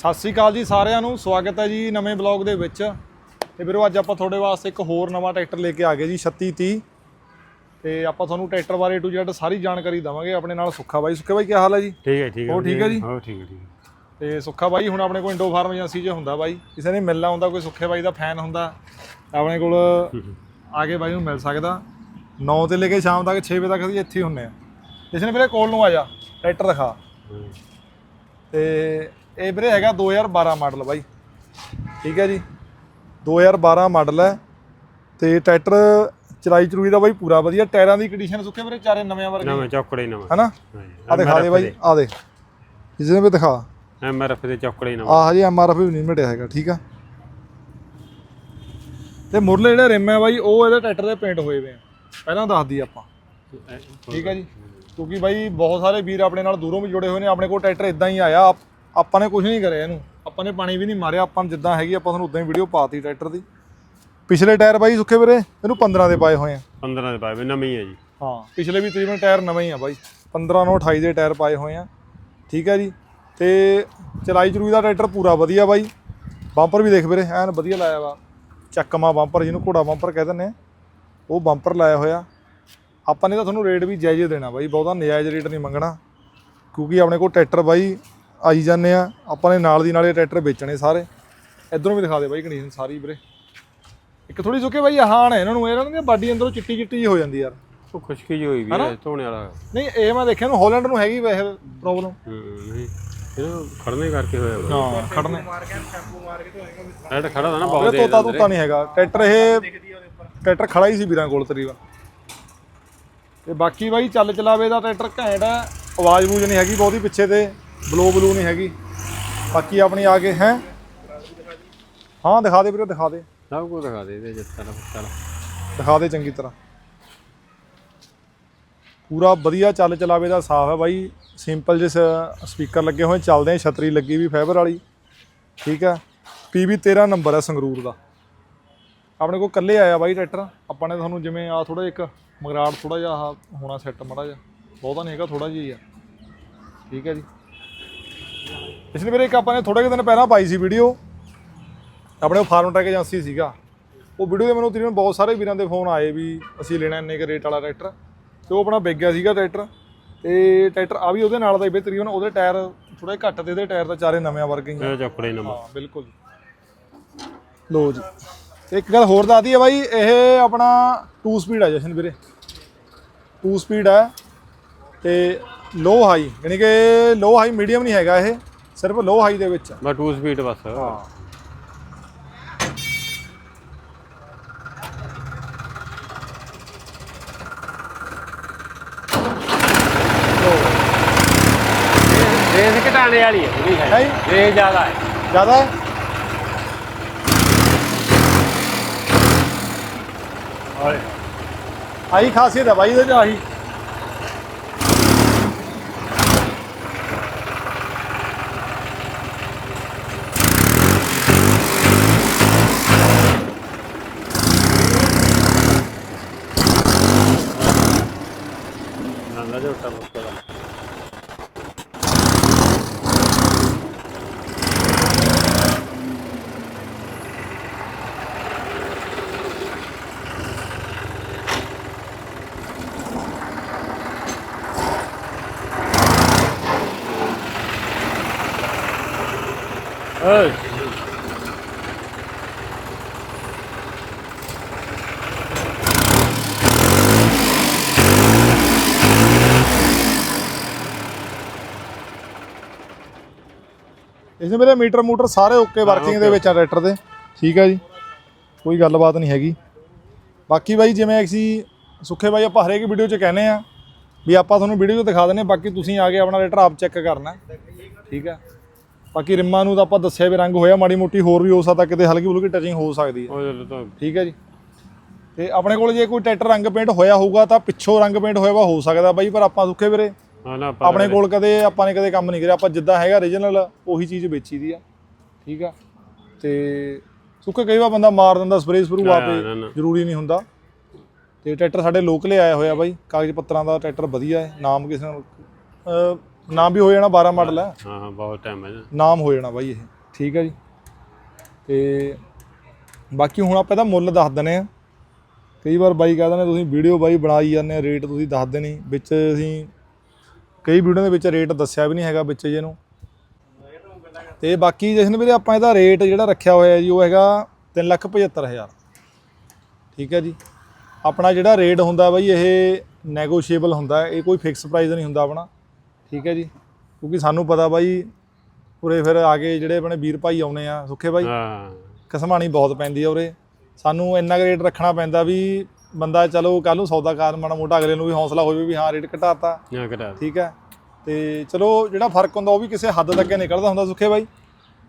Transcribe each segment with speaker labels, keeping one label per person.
Speaker 1: ਸਤਿ ਸ੍ਰੀ ਅਕਾਲ ਜੀ ਸਾਰਿਆਂ ਨੂੰ। ਸਵਾਗਤ ਹੈ ਜੀ ਨਵੇਂ ਬਲੌਗ ਦੇ ਵਿੱਚ। ਤੇ ਵੀਰੋ ਅੱਜ ਆਪਾਂ ਤੁਹਾਡੇ ਵਾਸਤੇ ਇੱਕ ਹੋਰ ਨਵਾਂ ਟਰੈਕਟਰ ਲੈ ਕੇ ਆ ਗਏ ਜੀ 3630 ਤੇ ਆਪਾਂ ਤੁਹਾਨੂੰ ਟਰੈਕਟਰ ਬਾਰੇ ਟੂ ਜ਼ੈਡ ਸਾਰੀ ਜਾਣਕਾਰੀ ਦਵਾਂਗੇ ਆਪਣੇ ਨਾਲ ਸੁੱਖਾ ਬਾਈ। ਸੁੱਖਾ ਬਾਈ ਕੀ ਹਾਲ ਹੈ ਜੀ?
Speaker 2: ਠੀਕ ਹੈ ਠੀਕ ਹੈ
Speaker 1: ਹੋਰ ਠੀਕ ਹੈ ਜੀ?
Speaker 2: ਹੋਰ ਠੀਕ ਹੈ ਠੀਕ ਹੈ।
Speaker 1: ਤੇ ਸੁੱਖਾ ਬਾਈ ਹੁਣ ਆਪਣੇ ਕੋਲ ਇੰਡੋ ਫਾਰਮ ਏਜੰਸੀ 'ਚ ਹੁੰਦਾ ਬਾਈ। ਕਿਸੇ ਨੇ ਮਿਲਣਾ ਹੁੰਦਾ ਕੋਈ ਸੁੱਖੇ ਬਾਈ ਦਾ ਫੈਨ ਹੁੰਦਾ ਆਪਣੇ ਕੋਲ ਆ ਕੇ ਬਾਈ ਨੂੰ ਮਿਲ ਸਕਦਾ। 9 ਤੋਂ ਲੈ ਕੇ ਸ਼ਾਮ ਤੱਕ 6 ਵਜੇ ਤੱਕ ਅਸੀਂ ਇੱਥੇ ਹੁੰਨੇ ਆ ਕਿਸੇ ਨੇ ਵੀਰੇ ਕੋਲ ਨੂੰ ਆ ਜਾ ਟਰੈਕਟਰ ਦਿਖਾ। ਤੇ ਇਹ ਵੀਰੇ ਹੈਗਾ 2012 ਮਾਡਲ ਬਾਈ। ਠੀਕ ਹੈ ਜੀ। 2012 ਮਾਡਲ ਹੈ ਤੇ ਟਰੈਕਟਰ ਚਲਾਈ ਚਰੂਈ ਦਾ ਬਾਈ ਪੂਰਾ ਵਧੀਆ। ਟਾਇਰਾਂ ਦੀ ਕੰਡੀਸ਼ਨ ਸੁੱਕੇ ਵੀਰੇ ਚਾਰੇ ਨਵੇਂ ਵਰਗੇ।
Speaker 2: ਨਵਾਂ ਚੌਕੜੇ ਨਵਾਂ।
Speaker 1: ਹਨਾ? ਆ ਦਿਖਾ ਦੇ ਬਾਈ ਆ ਦੇ ਜਿਹਨੇ ਵੀ ਦਿਖਾ।
Speaker 2: ਐਮਆਰਐਫ ਦੇ ਚੌਕੜੇ ਨਵਾਂ।
Speaker 1: ਆ ਹਜੇ ਐਮਆਰਐਫ ਵੀ ਨਹੀਂ ਮਿਟਿਆ ਹੈਗਾ ਠੀਕ ਆ। ਤੇ ਮੁਰਲੇ ਜਿਹੜੇ ਰਿਮ ਹੈ ਬਾਈ ਉਹ ਇਹਦੇ ਟਰੈਕਟਰ ਦੇ ਪੇਂਟ ਹੋਏ ਵੇ ਆ। ਪਹਿਲਾਂ ਦੱਸ ਦਈਏ ਆਪਾਂ। ਠੀਕ ਹੈ ਜੀ। ਕਿਉਂਕਿ ਬਾਈ ਬਹੁਤ ਸਾਰੇ ਵੀਰ ਆਪਣੇ ਨਾਲ ਦੂਰੋਂ ਵੀ ਜੁੜੇ ਹੋਏ ਨੇ ਆਪਣੇ ਕੋਲ ਟਰੈਕਟਰ ਇਦਾਂ ਹੀ ਆਇਆ। ਆਪ- ਨੇ ਕੁਝ ਨਹੀਂ ਕਰਿਆ ਇਹਨੂੰ। ਆਪਾਂ ਨੇ ਪਾਣੀ ਵੀ ਨਹੀਂ ਮਾਰਿਆ। ਆਪਾਂ ਨੂੰ ਜਿੱਦਾਂ ਹੈਗੀ ਆਪਾਂ ਤੁਹਾਨੂੰ ਉਦਾਂ ਹੀ ਵੀਡੀਓ ਪਾਤੀ ਟਰੈਕਟਰ ਦੀ। ਪਿਛਲੇ ਟਾਇਰ ਬਾਈ ਸੁੱਕੇ ਵੀਰੇ ਇਹਨੂੰ 15 ਦੇ ਪਾਏ ਹੋਏ ਆ।
Speaker 2: 15 ਦੇ ਪਾਏ ਨਵੀਂ ਹੈ ਜੀ।
Speaker 1: ਹਾਂ ਪਿਛਲੇ ਵੀ ਤਕਰੀਬਨ ਟਾਇਰ ਨਵੇਂ ਹੀ ਆ ਬਾਈ। 15 ਨੂੰ 28 ਦੇ ਟਾਇਰ ਪਾਏ ਹੋਏ ਆ। ਠੀਕ ਹੈ ਜੀ। ਤੇ ਚਲਾਈ ਚਰੂਈ ਦਾ ਟਰੈਕਟਰ ਪੂਰਾ ਵਧੀਆ ਬਾਈ। ਬੰਪਰ ਵੀ ਦੇਖ ਵੀਰੇ ਐਨ ਵਧੀਆ ਲਾਇਆ ਵਾ। ਚੱਕਮਾ ਬੰਪਰ ਜਿਹਨੂੰ ਘੋੜਾ ਬੰਪਰ ਕਹਿ ਦਿੰਦੇ ਆ। ਉਹ ਬੰਪਰ ਲਾਇਆ ਹੋਇਆ। ਆਪਾਂ ਨੇ ਤਾਂ ਤੁਹਾਨੂੰ ਰੇਟ ਵੀ ਜਾਇਜ਼ ਦੇਣਾ ਬਾਈ। ਬਹੁਤਾ ਨਜਾਇਜ਼ ਰੇਟ ਨਹੀਂ ਮੰਗਣਾ। ਕਿਉਂਕਿ ਆਪਣੇ ਕੋਲ ਟਰੈਕਟਰ ਬਾਈ ਆਈ ਜਾਂਦੇ ਆ। ਆਪਾਂ ਨੇ ਨਾਲ ਦੀ ਨਾਲੇ ਟਰੈਕਟਰ ਵੇਚਣੇ ਸਾਰੇ। ਇਧਰੋਂ ਵੀ ਦਿਖਾ ਦੇ ਬਾਈ ਕੰਡੀਸ਼ਨ ਸਾਰੀ ਵੀਰੇ। ਇੱਕ ਥੋੜੀ ਸੁੱਕੇ ਬਾਈ ਹਾਨ ਹੈ ਇਹਨਾਂ ਨੂੰ ਇਹਨਾਂ ਦੀ ਬਾਡੀ ਅੰਦਰੋਂ ਚਿੱਟੀ ਚਿੱਟੀ ਹੋ ਜਾਂਦੀ ਯਾਰ।
Speaker 2: ਉਹ ਖੁਸ਼ਕੀ ਜਿਹੀ ਹੋਈ ਵੀ ਹੈ ਧੋਣੇ ਵਾਲਾ।
Speaker 1: ਨਹੀਂ ਇਹ ਮੈਂ ਦੇਖਿਆ ਨੂੰ ਹਾਲੈਂਡ ਨੂੰ ਹੈਗੀ ਵੈਸੇ ਪ੍ਰੋਬਲਮ
Speaker 2: ਹੂੰ ਨਹੀਂ ਇਹ ਖੜਨੇ ਕਰਕੇ ਹੋਇਆ
Speaker 1: ਹਾਂ ਖੜਨੇ।
Speaker 2: ਐਡ ਖੜਾ ਦਾ ਨਾ
Speaker 1: ਇਹ
Speaker 2: ਬਹੁਤ ਦੇਰ
Speaker 1: ਤੋਤਾ ਤੋਤਾ ਨਹੀਂ ਹੈਗਾ। ਟਰੈਕਟਰ ਇਹ ਟਰੈਕਟਰ ਖੜਾ ਹੀ ਸੀ ਵੀਰਾਂ ਕੋਲ ਤਕਰੀਬਨ ਤੇ ਬਾਕੀ ਬਾਈ ਚੱਲ ਚਲਾਵੇ ਦਾ ਟਰੈਕਟਰ ਘੈਂਟ ਆਵਾਜ਼ ਬੂਝ ਨਹੀਂ ਹੈਗੀ ਬਹੁਤੀ ਪਿੱਛੇ ਤੇ। ਬਲੋ ਬਲੂ ਨਹੀਂ ਹੈਗੀ। ਬਾਕੀ ਆਪਣੀ ਆ ਕੇ ਹੈ। ਹਾਂ ਦਿਖਾ ਦੇ ਵੀਰੇ ਦਿਖਾ ਦੇ।
Speaker 2: ਸਭ ਕੁਝ ਦਿਖਾ ਦੇ ਇਹਦੇ ਜਿੱਤਾਂ ਦਾ ਚੱਲ
Speaker 1: ਦਿਖਾ ਦੇ ਚੰਗੀ ਤਰ੍ਹਾਂ। ਪੂਰਾ ਵਧੀਆ ਚੱਲ ਚਲਾਵੇ ਦਾ ਸਾਫ਼ ਹੈ ਬਾਈ। ਸਿੰਪਲ ਜਿਸ ਸਪੀਕਰ ਲੱਗੇ ਹੋਏ ਚੱਲਦੇ ਆ ਛਤਰੀ ਲੱਗੀ ਵੀ ਫਾਈਬਰ ਵਾਲੀ। ਠੀਕ ਹੈ। ਪੀਵੀ 13 ਨੰਬਰ ਹੈ ਸੰਗਰੂਰ ਦਾ। ਆਪਣੇ ਕੋਲ ਕੱਲੇ ਆਇਆ ਬਾਈ ਟਰੈਕਟਰ। ਆਪਾਂ ਨੇ ਤੁਹਾਨੂੰ ਜਿਵੇਂ ਆ ਥੋੜਾ ਇੱਕ ਮਗਰਾੜ ਥੋੜਾ ਜਿਹਾ ਹੋਣਾ ਸੈੱਟ ਮੜਾ ਜਿਹਾ। ਬਹੁਤਾ ਨਹੀਂ ਹੈਗਾ ਥੋੜਾ ਜਿਹਾ ਹੀ ਆ ਠੀਕ ਹੈ ਜੀ। ਇਸ ਨੇ ਵੀਰੇ ਇੱਕ ਆਪਾਂ ਨੇ ਥੋੜੇ ਕੁ ਦਿਨ ਪਹਿਲਾਂ ਪਾਈ ਸੀ ਵੀਡੀਓ। ਆਪਣੇ ਫਾਰਮ ਟਰੈਕ ਏਜੰਸੀ ਸੀਗਾ। ਉਹ ਵੀਡੀਓ ਦੇ ਮੈਨੂੰ ਤਕਰੀਬਨ ਬਹੁਤ ਸਾਰੇ ਵੀਰਾਂ ਦੇ ਫੋਨ ਆਏ ਵੀ ਅਸੀਂ ਲੈਣਾ ਇੰਨੇ ਕੁ ਰੇਟ ਵਾਲਾ ਟਰੈਕਟਰ। ਤੇ ਉਹ ਆਪਣਾ ਵਿਕ ਗਿਆ ਸੀਗਾ ਟਰੈਕਟਰ। ਤੇ ਟਰੈਕਟਰ ਆ ਵੀ ਉਹਦੇ ਨਾਲ ਦਾ ਹੀ ਬਈ ਤਕਰੀਬਨ ਉਹਦੇ ਟਾਇਰ ਥੋੜਾ ਘੱਟ ਤੇ ਇਹਦੇ ਟਾਇਰ ਤਾਂ ਚਾਰੇ ਨਵੇਂ ਵਰਗੇ ਹੀ ਆ
Speaker 2: ਨਵਾਂ।
Speaker 1: ਹਾਂ ਬਿਲਕੁਲ ਲੋ ਜੀ। ਤੇ ਇੱਕ ਗੱਲ ਹੋਰ ਦੱਸਦੀ ਹੈ ਬਾਈ ਇਹ ਆਪਣਾ 2 ਸਪੀਡ ਹੈ ਜਸ਼ਨ ਵੀਰੇ। 2 ਸਪੀਡ ਹੈ ਤੇ ਲੋ ਹਾਈ ਯਾਨੀ ਕਿ ਲੋ ਹਾਈ ਮੀਡੀਅਮ ਨਹੀਂ ਹੈਗਾ ਇਹ। ਸਿਰਫ ਲੋ ਹਾਈ ਦੇ ਵਿੱਚ ਹੈ।
Speaker 2: ਬਸ 2 ਸਪੀਡ ਬਸ।
Speaker 1: ਹਾਂ।
Speaker 2: ਰੇਸ ਘਟਾਣੇ ਵਾਲੀ ਹੈ ਥੋੜੀ
Speaker 1: ਹੈ।
Speaker 2: ਹੈ
Speaker 1: ਜੀ?
Speaker 2: ਰੇਸ ਜ਼ਿਆਦਾ ਹੈ।
Speaker 1: ਜ਼ਿਆਦਾ ਹੈ? ਆਹੀ ਖਾਸੀਅਤ ਹੈ ਬਾਈ ਇਹਦੇ ਚ ਆਹੀ। ਇਸ ਮੇਰੇ ਮੀਟਰ ਮੂਟਰ ਸਾਰੇ ਓਕੇ ਵਰਕਿੰਗ ਦੇ ਵਿੱਚ ਆ ਟਰੈਕਟਰ ਦੇ। ਠੀਕ ਹੈ ਜੀ। ਕੋਈ ਗੱਲਬਾਤ ਨਹੀਂ ਹੈਗੀ। ਬਾਕੀ ਬਾਈ ਜਿਵੇਂ ਅਸੀਂ ਸੁੱਖੇ ਬਾਈ ਆਪਾਂ ਹਰੇਕ ਵੀਡੀਓ 'ਚ ਕਹਿੰਦੇ ਆ ਵੀ ਆਪਾਂ ਤੁਹਾਨੂੰ ਵੀਡੀਓ 'ਚ ਦਿਖਾ ਦਿੰਦੇ ਹਾਂ, ਬਾਕੀ ਤੁਸੀਂ ਆ ਕੇ ਆਪਣਾ ਟਰੈਕਟਰ ਆਪ ਚੈੱਕ ਕਰਨਾ। ਠੀਕ ਹੈ ਬਾਕੀ ਰਿੰਮਾਂ ਨੂੰ ਤਾਂ ਆਪਾਂ ਦੱਸਿਆ ਵੀ ਰੰਗ ਹੋਇਆ ਮਾੜੀ ਮੋਟੀ ਹੋਰ ਵੀ ਹੋ ਸਕਦਾ ਕਿਤੇ ਹਲਕੀ ਹੁਲਕੀ ਟਚਿੰਗ ਹੋ ਸਕਦੀ ਹੈ ਠੀਕ ਹੈ ਜੀ। ਤੇ ਆਪਣੇ ਕੋਲ ਜੇ ਕੋਈ ਟਰੈਕਟਰ ਰੰਗ ਪੇਂਟ ਹੋਇਆ ਹੋਊਗਾ ਤਾਂ ਪਿੱਛੋਂ ਰੰਗ ਪੇਂਟ ਹੋਇਆ ਵਾ ਹੋ ਸਕਦਾ ਬਾਈ ਪਰ ਆਪਾਂ ਸੁੱਖੇ ਵੀਰੇ ਆਪਣੇ ਕੋਲ ਕਦੇ ਆਪਾਂ ਨੇ ਕਦੇ ਕੰਮ ਨਹੀਂ ਕਰਿਆ ਆਪਾਂ ਜਿੱਦਾਂ ਹੈਗਾ origignal ਉਹੀ ਚੀਜ਼ ਵੇਚੀ ਦੀ ਆ ਠੀਕ ਆ? ਤੇ ਸੁੱਕੇ ਕਈ ਵਾਰ ਬੰਦਾ ਮਾਰ ਦਿੰਦਾ ਸਪਰੇਅ ਸਪਰੂ ਆਪੇ। ਜ਼ਰੂਰੀ ਨਹੀਂ ਹੁੰਦਾ। ਤੇ ਟਰੈਕਟਰ ਸਾਡੇ ਲੋਕਲੇ ਆਇਆ ਹੋਇਆ ਬਾਈ ਕਾਗਜ਼ ਪੱਤਰਾਂ ਦਾ ਟਰੈਕਟਰ ਵਧੀਆ ਹੈ ਨਾਮ ਕਿਸੇ ਨੂੰ ਅਹ ਨਾਮ ਵੀ ਹੋ ਜਾਣਾ 12 ਮਾਡਲ ਹੈ।
Speaker 2: ਹਾਂ ਹਾਂ ਬਹੁਤ ਟਾਈਮ ਹੈ
Speaker 1: ਨਾਮ ਹੋ ਜਾਣਾ ਬਾਈ ਇਹ ਠੀਕ ਹੈ ਜੀ। ਤੇ ਬਾਕੀ ਹੁਣ ਆਪਾਂ ਇਹਦਾ ਮੁੱਲ ਦੱਸ ਦਨੇ ਆ ਕਈ ਵਾਰ ਬਾਈ ਕਹਿੰਦੇ ਨੇ ਤੁਸੀਂ ਵੀਡੀਓ ਬਾਈ ਬਣਾਈ ਜਾਂਦੇ ਆ ਰੇਟ ਤੁਸੀਂ ਦੱਸਦੇ ਨਹੀਂ ਵਿੱਚ ਅਸੀਂ ਕਈ ਵੀਡੀਓ ਦੇ ਵਿੱਚ ਰੇਟ ਦੱਸਿਆ ਵੀ ਨਹੀਂ ਹੈਗਾ ਵਿੱਚ ਜੇ ਨੂੰ। ਤੇ ਬਾਕੀ ਜਸ਼ਨ ਵੀਰੇ ਆਪਾਂ ਇਹਦਾ ਰੇਟ ਜਿਹੜਾ ਰੱਖਿਆ ਹੋਇਆ ਜੀ ਉਹ ਹੈਗਾ 375000 ਠੀਕ ਹੈ ਜੀ। ਆਪਣਾ ਜਿਹੜਾ ਰੇਟ ਹੁੰਦਾ ਬਾਈ ਇਹ ਨੈਗੋਸ਼ੀਏਬਲ ਹੁੰਦਾ ਇਹ ਕੋਈ ਫਿਕਸ ਪ੍ਰਾਈਸ ਨਹੀਂ ਹੁੰਦਾ ਆਪਣਾ। ਠੀਕ ਹੈ ਜੀ। ਕਿਉਂਕਿ ਸਾਨੂੰ ਪਤਾ ਬਾਈ ਉਰੇ ਫਿਰ ਆ ਕੇ ਜਿਹੜੇ ਆਪਣੇ ਵੀਰ ਭਾਈ ਆਉਣੇ ਆ ਸੁੱਖੇ ਬਾਈ
Speaker 2: ਹਾਂ।
Speaker 1: ਕਸਮਾਣੀ ਬਹੁਤ ਪੈਂਦੀ ਆ ਉਰੇ। ਸਾਨੂੰ ਇੰਨਾ ਰੇਟ ਰੱਖਣਾ ਪੈਂਦਾ ਵੀ ਬੰਦਾ ਚਲੋ ਕੱਲ ਨੂੰ ਸੌਦਾ ਕਾਰ ਮਾੜਾ ਮੋਟਾ ਅਗਲੇ ਨੂੰ ਵੀ ਹੌਸਲਾ ਹੋ ਜਾਵੇ ਵੀ ਹਾਂ ਰੇਟ ਘਟਾਤਾ।
Speaker 2: ਨਾ ਕਰਾ
Speaker 1: ਠੀਕ ਹੈ? ਤੇ ਚਲੋ ਜਿਹੜਾ ਫ਼ਰਕ ਹੁੰਦਾ ਉਹ ਵੀ ਕਿਸੇ ਹੱਦ ਤੱਕ ਹੀ ਨਿਕਲਦਾ ਹੁੰਦਾ ਸੁੱਖੇ ਬਾਈ।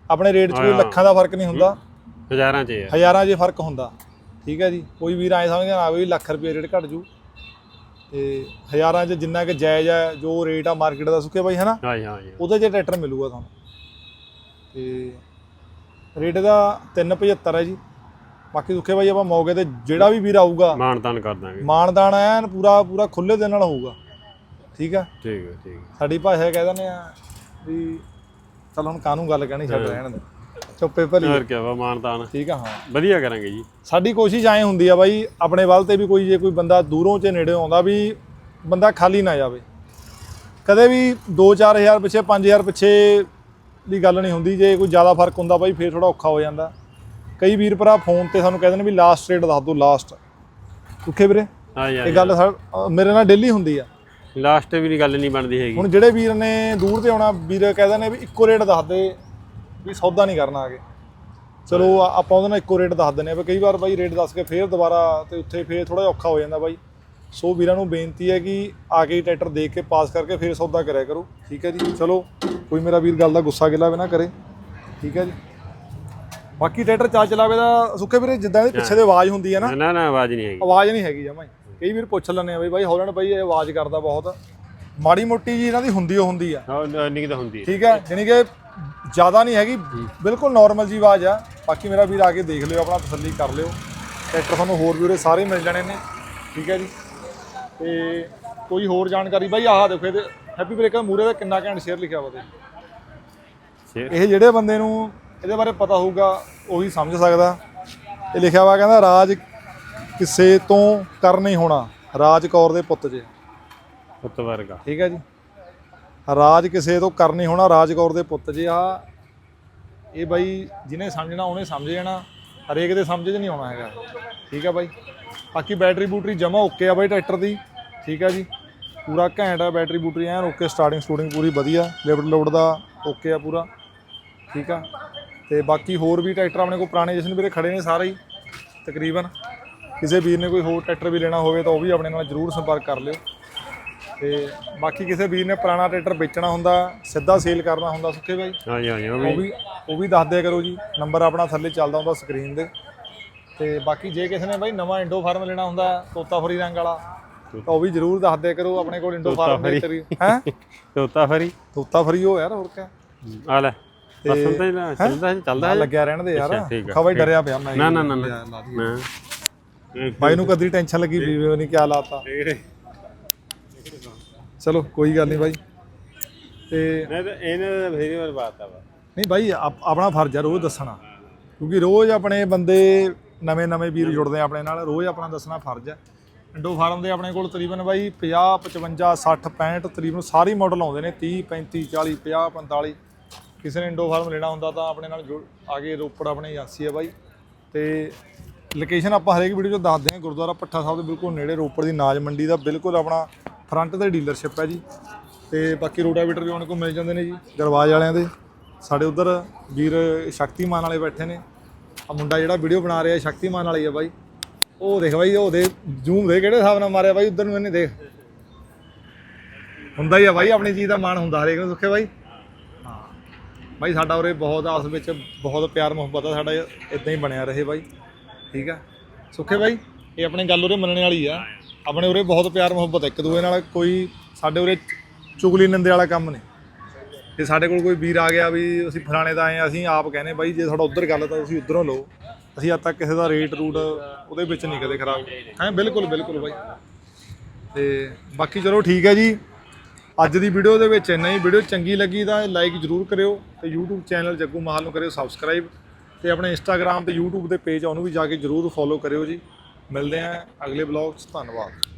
Speaker 1: ਆਪਣੇ ਰੇਟ 'ਚ ਕੋਈ
Speaker 2: ਹਾਂ।
Speaker 1: ਲੱਖਾਂ ਦਾ ਫ਼ਰਕ ਨਹੀਂ ਹੁੰਦਾ।
Speaker 2: ਹਜ਼ਾਰਾਂ ਚ ਹੈ
Speaker 1: ਹਜ਼ਾਰਾਂ 'ਚ ਫ਼ਰਕ ਹੁੰਦਾ। ਠੀਕ ਹੈ ਜੀ? ਕੋਈ ਵੀਰ ਐ ਸਮਝਦਾ ਨਾ ਵੀ ਲੱਖ ਰੁਪਏ ਰੇਟ ਘਟ ਜੂ। ਤੇ ਹਜ਼ਾਰਾਂ 'ਚ ਜਿੰਨਾ ਕਿ ਜਾਇਜ਼ ਹੈ ਜੋ ਰੇਟ ਆ ਮਾਰਕੀਟ ਦਾ ਸੁੱਖੇ ਬਾਈ ਹਨਾ?
Speaker 2: ਹਾਂ ਹਾਂ।
Speaker 1: ਉਹਦੇ 'ਚ ਟਰੈਕਟਰ ਮਿਲੂਗਾ ਤੁਹਾਨੂੰ। ਤੇ ਰੇਟ ਦਾ 375 ਹੈ ਜੀ। ਬਾਕੀ ਸੁੱਖੇ ਬਾਈ ਆਪਾਂ ਮੌਕੇ ਤੇ ਜਿਹੜਾ ਵੀ ਵੀਰ ਆਊਗਾ
Speaker 2: ਮਾਣ ਤਾਨ ਕਰ ਦਾਂਗੇ।
Speaker 1: ਮਾਨਦਾਨ ਐਨ ਪੂਰਾ ਪੂਰਾ ਖੁੱਲੇ ਦੇ ਨਾਲ ਹੋਊਗਾ। ਠੀਕ ਹੈ?
Speaker 2: ਠੀਕ ਹੈ ਠੀਕ
Speaker 1: ਸਾਡੀ ਭਾਸ਼ਾ ਕਹਿ ਦਿੰਦੇ ਆ ਵੀ ਚਲ ਹੁਣ ਕਾਹਨੂੰ ਗੱਲ ਕਹਿਣੀ ਛੱਡ ਰਹਿਣ ਦੇ। ਚੁੱਪੇ ਭਲੀ।
Speaker 2: ਹੋਰ ਕੀ ਵਾ ਮਾਣ ਤਾਨ
Speaker 1: ਠੀਕ ਆ ਹਾਂ।
Speaker 2: ਵਧੀਆ ਕਰਾਂਗੇ ਜੀ।
Speaker 1: ਸਾਡੀ ਕੋਸ਼ਿਸ਼ ਐਂ ਹੁੰਦੀ ਆ ਬਾਈ ਆਪਣੇ ਵੱਲ ਤੇ ਵੀ ਕੋਈ ਜੇ ਕੋਈ ਬੰਦਾ ਦੂਰੋਂ ਚ ਨੇੜੇ ਆਉਂਦਾ ਵੀ ਬੰਦਾ ਖਾਲੀ ਨਾ ਜਾਵੇ। ਕਦੇ ਵੀ 2-4000 ਪਿੱਛੇ 5000 ਪਿੱਛੇ ਦੀ ਗੱਲ ਨਹੀਂ ਹੁੰਦੀ ਜੇ ਕੋਈ ਜ਼ਿਆਦਾ ਫ਼ਰਕ ਹੁੰਦਾ ਬਾਈ ਫੇਰ ਥੋੜਾ ਔਖਾ ਹੋ ਜਾਂਦਾ। ਕਈ ਵੀਰ ਭਰਾ ਫੋਨ ਤੇ ਸਾਨੂੰ ਕਹਿੰਦੇ ਨੇ ਵੀ ਲਾਸਟ ਰੇਟ ਦੱਸ ਦਿਓ ਲਾਸਟ ਸੁੱਖੇ ਵੀਰੇ?
Speaker 2: ਹਾਂ
Speaker 1: ਇਹ
Speaker 2: ਯਾਰ।
Speaker 1: ਗੱਲ ਸਾ- ਅ, ਮੇਰੇ ਨਾਲ ਡੇਲੀ ਹੁੰਦੀ ਆ।
Speaker 2: ਲਾਸਟ ਵੀ ਨਹੀਂ ਗੱਲ ਨਹੀਂ ਬਣਦੀ ਹੈਗੀ।
Speaker 1: ਹੁਣ ਜਿਹੜੇ ਵੀਰ ਨੇ ਦੂਰ ਤੇ ਆਉਣਾ ਵੀਰ ਕਹਿੰਦੇ ਨੇ ਵੀ ਇੱਕੋ ਰੇਟ ਦੱਸ ਦੇ ਵੀ ਸੌਦਾ ਨਹੀਂ ਕਰਨਾ ਆਗੇ ਚਲੋ ਆਪਾਂ ਉਹਦੇ ਨਾਲ ਇੱਕੋ ਰੇਟ ਦੱਸ ਦਿੰਦੇ ਆ ਵੀ ਕਈ ਵਾਰ ਬਾਈ ਰੇਟ ਦੱਸ ਕੇ ਫੇਰ ਦੁਬਾਰਾ ਤੇ ਉੱਥੇ ਫੇਰ ਥੋੜਾ ਔਖਾ ਹੋ ਜਾਂਦਾ ਬਾਈ। ਸੋ ਵੀਰਾਂ ਨੂੰ ਬੇਨਤੀ ਹੈ ਕਿ ਆ ਕੇ ਟਰੈਕਟਰ ਦੇਖ ਕੇ ਪਾਸ ਕਰਕੇ ਫੇਰ ਸੌਦਾ ਕਰਿਆ ਕਰੋ। ਠੀਕ ਹੈ ਜੀ। ਚਲੋ ਕੋਈ ਮੇਰਾ ਵੀਰ ਗੱਲ ਦਾ ਗੁੱਸਾ ਗਿਲਾ ਵੀ ਨਾ ਕਰੇ। ਠੀਕ ਹੈ ਜੀ। ਬਾਕੀ ਟਰੈਕਟਰ ਚੱਲ ਚਲਾਵੇ ਦਾ ਸੁੱਕੇ ਵੀਰੇ ਜਿੱਦਾਂ ਇਹਦੇ ਪਿੱਛੇ ਦੇ ਆਵਾਜ਼ ਹੁੰਦੀ ਹੈ ਨਾ।
Speaker 2: ਨਾ ਨਾ ਆਵਾਜ਼ ਨਹੀਂ ਹੈਗੀ।
Speaker 1: ਆਵਾਜ਼ ਨਹੀਂ ਹੈਗੀ ਜਮਾਂ ਹੀ। ਕਈ ਵੀਰ ਪੁੱਛ ਲੈਂਦੇ ਆ ਬਈ ਬਾਈ ਹੌਲੈਂਡ ਬਾਈ ਇਹ ਆਵਾਜ਼ ਕਰਦਾ ਬਹੁਤ। ਮਾੜੀ ਮੋਟੀ ਜੀ ਇਹਨਾਂ ਦੀ ਹੁੰਦੀ ਓ ਹੁੰਦੀ ਆ।
Speaker 2: ਹਾਂ ਤਾਂ ਹੁੰਦੀ ਹੈ।
Speaker 1: ਠੀਕ ਹੈ ਯਾਨੀ ਕਿ ਜ਼ਿਆਦਾ ਨਹੀਂ ਹੈਗੀ ਬਿਲਕੁਲ ਨਾਰਮਲ ਜੀ ਆਵਾਜ਼ ਆ। ਬਾਕੀ ਮੇਰਾ ਵੀਰ ਆ ਕੇ ਦੇਖ ਲਿਓ ਆਪਣਾ ਤਸੱਲੀ ਕਰ ਲਿਓ। ਟਰੈਕਟਰ ਤੁਹਾਨੂੰ ਹੋਰ ਵੀ ਉਰੇ ਸਾਰੇ ਮਿਲ ਜਾਣੇ ਨੇ। ਠੀਕ ਹੈ ਜੀ। ਤੇ ਕੋਈ ਹੋਰ ਜਾਣਕਾਰੀ? ਬਾਈ ਆਹ ਦੇਖੋ ਇਹਦੇ ਹੈਪੀ ਬ੍ਰੇਕਰ ਮੂਰੇ ਦਾ ਕਿੰਨਾ ਘੈਂਟ ਸ਼ੇਅਰ ਲਿਖਿਆ ਵਾ ਤੇ। ਇਹ ਜਿਹੜੇ ਬੰਦੇ ਨੂੰ ਇਹਦੇ ਬਾਰੇ ਪਤਾ ਹੋਊਗਾ ਉਹੀ ਸਮਝ ਸਕਦਾ। ਇਹ ਲਿਖਿਆ ਵਾ ਕਹਿੰਦਾ ਰਾਜ ਕਿਸੇ ਤੋਂ ਕਰ ਨਹੀਂ ਹੋਣਾ ਰਾਜ ਕੌਰ ਦੇ ਪੁੱਤ ਜੇ।
Speaker 2: ਪੁੱਤ ਵਰਗਾ।
Speaker 1: ਠੀਕ ਹੈ ਜੀ। ਰਾਜ ਕਿਸੇ ਤੋਂ ਕਰ ਨਹੀਂ ਹੋਣਾ ਰਾਜ ਕੌਰ ਦੇ ਪੁੱਤ ਜੇ ਆ। ਇਹ ਬਾਈ ਜਿਹਨੇ ਸਮਝਣਾ ਉਹਨੇ ਸਮਝ ਜਾਣਾ। ਹਰੇਕ ਦੇ ਸਮਝ 'ਚ ਨਹੀਂ ਆਉਣਾ ਹੈਗਾ। ਠੀਕ ਹੈ ਬਾਈ। ਬਾਕੀ ਬੈਟਰੀ ਬੂਟਰੀ ਜਮਾ ਓਕੇ ਆ ਬਾਈ ਟਰੈਕਟਰ ਦੀ। ਠੀਕ ਹੈ ਜੀ। ਪੂਰਾ ਘੈਂਟ ਆ ਬੈਟਰੀ ਬੂਟਰੀ ਐਨ ਓਕੇ ਸਟਾਰਟਿੰਗ ਸਟੂਡਿੰਗ ਪੂਰੀ ਵਧੀਆ। ਲਿਫਟ ਲੋਡ ਦਾ ਓਕੇ ਆ ਪੂਰਾ। ਠੀਕ ਆ। ਤੇ ਬਾਕੀ ਹੋਰ ਵੀ ਟਰੈਕਟਰ ਆਪਣੇ ਕੋਲ ਪੁਰਾਣੇ ਜਿਸਨ ਵੀਰੇ ਖੜੇ ਨੇ ਸਾਰੇ ਹੀ ਤਕਰੀਬਨ। ਕਿਸੇ ਵੀਰ ਨੇ ਕੋਈ ਹੋਰ ਟਰੈਕਟਰ ਵੀ ਲੈਣਾ ਹੋਵੇ ਤਾਂ ਉਹ ਵੀ ਆਪਣੇ ਨਾਲ ਜਰੂਰ ਸੰਪਰਕ ਕਰ ਲਿਓ। ਤੇ ਬਾਕੀ ਕਿਸੇ ਵੀਰ ਨੇ ਪੁਰਾਣਾ ਟਰੈਕਟਰ ਵੇਚਣਾ ਹੁੰਦਾ ਸਿੱਧਾ ਸੇਲ ਕਰਨਾ ਹੁੰਦਾ ਸੁੱਖੇ ਬਾਈ
Speaker 2: ਹਾਂ ਜੀ ਹਾਂ ਜੀ ਉਹ
Speaker 1: ਉਹ
Speaker 2: ਵੀ
Speaker 1: ਉਹ ਵੀ ਦੱਸ ਦਿਆ ਕਰੋ ਜੀ। ਨੰਬਰ ਆਪਣਾ ਥੱਲੇ ਚੱਲਦਾ ਹੁੰਦਾ ਸਕਰੀਨ ਦੇ ਤੇ ਬਾਕੀ ਜੇ ਕਿਸੇ ਨੇ ਬਾਈ ਨਵਾਂ ਇੰਡੋ ਫਾਰਮ ਲੈਣਾ ਹੁੰਦਾ ਤੋਤਾ ਫਰੀ ਰੰਗ ਵਾਲਾ ਤਾਂ ਉਹ ਵੀ ਜਰੂਰ ਦੱਸ ਦਿਆ ਕਰੋ ਆਪਣੇ ਕੋਲ ਇੰਡੋ ਫਾਰਮ ਦੇ ਤਰੀ ਹੈ?
Speaker 2: ਤੋਤਾ ਫਰੀ
Speaker 1: ਤੋਤਾ ਫਰੀ ਹੋ ਯਾਰ ਹੋਰ ਕਿਆ।
Speaker 2: ਆ ਲੈ। ਪਸੰਦ ਤਾਂ ਨਾ ਚੱਲਦਾ ਹੈ ਚੱਲਦਾ
Speaker 1: ਆ
Speaker 2: ਹੈ।
Speaker 1: ਲੱਗਿਆ ਰਹਿਣ ਦੇ ਯਾਰ।
Speaker 2: ਅੱਛਾ, ਠੀਕ ਆ,
Speaker 1: ਖਾ ਬਾਈ ਡਰਿਆ ਪਿਆ ਮੈਂ
Speaker 2: ਨਾ ਨਾ ਨਾ ਨਾ।
Speaker 1: ਲਾ ਦਈਏ।
Speaker 2: ਨਾ
Speaker 1: ਬਾਈ ਨੂੰ ਕਦੀ ਟੈਨਸ਼ਨ ਲੱਗੀ ਵੀ ਨਹੀਂ ਕਿਆ ਲਾਤਾ। ਚਲੋ ਕੋਈ ਗੱਲ ਨਹੀਂ ਬਾਈ। ਤੇ
Speaker 2: ਨਹੀਂ ਤਾਂ ਇਹਨੇ ਤਾਂ ਫੇਰੀ ਵਾਰ ਬਾਤ ਆ ਵਾ।
Speaker 1: ਨਹੀਂ ਬਾਈ ਆਪ- ਆਪਣਾ ਫਰਜ਼ ਆ ਰੋਜ਼ ਦੱਸਣਾ। ਕਿਉਂਕਿ ਰੋਜ਼ ਆਪਣੇ ਬੰਦੇ ਨਵੇਂ ਨਵੇਂ ਵੀਰ ਜੁੜਦੇ ਆ ਆਪਣੇ ਨਾਲ। ਰੋਜ਼ ਆਪਣਾ ਦੱਸਣਾ ਫਰਜ਼ ਹੈ ਇੰਡੋ ਫਾਰਮ ਦੇ ਆਪਣੇ ਕੋਲ ਤਕਰੀਬਨ ਬਾਈ 50 55 60 65 ਤਕਰੀਬਨ ਸਾਰੇ ਮਾਡਲ ਆਉਂਦੇ ਨੇ। 30 35 40 50 45 ਕਿਸੇ ਨੇ ਇੰਡੋ ਫਾਰਮ ਲੈਣਾ ਹੁੰਦਾ ਤਾਂ ਆਪਣੇ ਨਾਲ ਜੁੜ ਆ ਕੇ ਰੋਪੜ ਆਪਣੇ ਏਜੰਸੀ ਹੈ ਬਾਈ। ਤੇ ਲੋਕੇਸ਼ਨ ਆਪਾਂ ਹਰੇਕ ਵੀਡੀਓ 'ਚ ਦੱਸਦੇ ਹਾਂ, ਗੁਰਦੁਆਰਾ ਪੱਠਾ ਸਾਹਿਬ ਦੇ ਬਿਲਕੁਲ ਨੇੜੇ ਰੋਪੜ ਦੀ ਨਾਜ ਮੰਡੀ ਦਾ ਬਿਲਕੁਲ ਆਪਣਾ ਫਰੰਟ ਤੇ ਡੀਲਰਸ਼ਿਪ ਹੈ ਜੀ। ਤੇ ਬਾਕੀ ਰੋਟਾਵੀਟਰ ਵੀ ਉਹਨਾਂ ਕੋਲ ਮਿਲ ਜਾਂਦੇ ਨੇ ਜੀ, ਦਰਵਾਜ਼ ਵਾਲਿਆਂ ਦੇ। ਸਾਡੇ ਉਧਰ ਵੀਰ ਸ਼ਕਤੀਮਾਨ ਵਾਲੇ ਬੈਠੇ ਨੇ। ਆ ਮੁੰਡਾ ਜਿਹੜਾ ਵੀਡੀਓ ਬਣਾ ਰਿਹਾ ਸ਼ਕਤੀਮਾਨ ਵਾਲੀ ਆ ਬਾਈ। ਉਹ ਦੇਖ ਬਾਈ ਉਹਦੇ ਜ਼ੂਮ ਦੇ ਕਿਹੜੇ ਹਿਸਾਬ ਨਾਲ ਮਾਰਿਆ ਬਾਈ, ਉਧਰ ਨੂੰ ਇਹਨੇ ਦੇਖ। ਹੁੰਦਾ ਹੀ ਆ ਬਾਈ, ਆਪਣੀ ਚੀਜ਼ ਦਾ ਮਾਣ ਹੁੰਦਾ ਹਰੇਕ ਨੂੰ ਸੁੱਖੇ ਬਾਈ। ਬਾਈ ਸਾਡਾ ਉਰੇ ਬਹੁਤ ਆਸ ਵਿੱਚ ਬਹੁਤ ਪਿਆਰ ਮੁਹੱਬਤ ਆ, ਸਾਡਾ ਇਦਾਂ ਹੀ ਬਣਿਆ ਰਹੇ ਬਾਈ। ਠੀਕ ਆ? ਸੁੱਖੇ ਬਾਈ, ਇਹ ਆਪਣੀ ਗੱਲ ਉਰੇ ਮੰਨਣ ਵਾਲੀ ਆ। ਆਪਣੇ ਉਰੇ ਬਹੁਤ ਪਿਆਰ ਮੁਹੱਬਤ ਆ, ਇੱਕ ਦੂਏ ਨਾਲ ਕੋਈ ਸਾਡੇ ਉਰੇ ਚੁਗਲੀ ਨਿੰਦੇ ਵਾਲਾ ਕੰਮ ਨਹੀਂ। ਤੇ ਸਾਡੇ ਕੋਲ ਕੋਈ ਵੀਰ ਆ ਗਿਆ ਵੀ ਅਸੀਂ ਫਲਾਣੇ ਦਾ ਆਏ ਆ, ਅਸੀਂ ਆਪ ਕਹਿੰਦੇ ਬਾਈ, ਜੇ ਤੁਹਾਡਾ ਉਧਰ ਗੱਲ ਤਾਂ ਤੁਸੀਂ ਉਧਰੋਂ ਲਓ। ਅਸੀਂ ਅੱਜ ਤੱਕ ਕਿਸੇ ਦਾ ਰੇਟ ਰੂਟ ਉਹਦੇ ਵਿੱਚ ਨਹੀਂ ਕਦੇ ਖਰਾਬ। ਹੈ, ਬਿਲਕੁਲ ਬਿਲਕੁਲ ਬਾਈ। ਤੇ ਬਾਕੀ ਚਲੋ ਠੀਕ ਹੈ ਜੀ। ਅੱਜ ਦੀ ਵੀਡੀਓ ਦੇ ਵਿੱਚ ਇੰਨਾ ਹੀ। ਵੀਡੀਓ ਚੰਗੀ ਲੱਗੀ ਤਾਂ ਲਾਈਕ ਜਰੂਰ ਕਰਿਓ ਤੇ YouTube ਚੈਨਲ ਜੱਗੂ ਮਹਾਲ ਨੂੰ ਕਰਿਓ ਸਬਸਕ੍ਰਾਈਬ ਤੇ ਆਪਣੇ Instagram ਤੇ YouTube ਦੇ ਪੇਜ ਉਹਨੂੰ ਵੀ ਜਾ ਕੇ ਜਰੂਰ ਫੋਲੋ ਕਰਿਓ ਜੀ। ਮਿਲਦੇ ਆਂ ਅਗਲੇ ਵਲੌਗ 'ਚ। ਧੰਨਵਾਦ।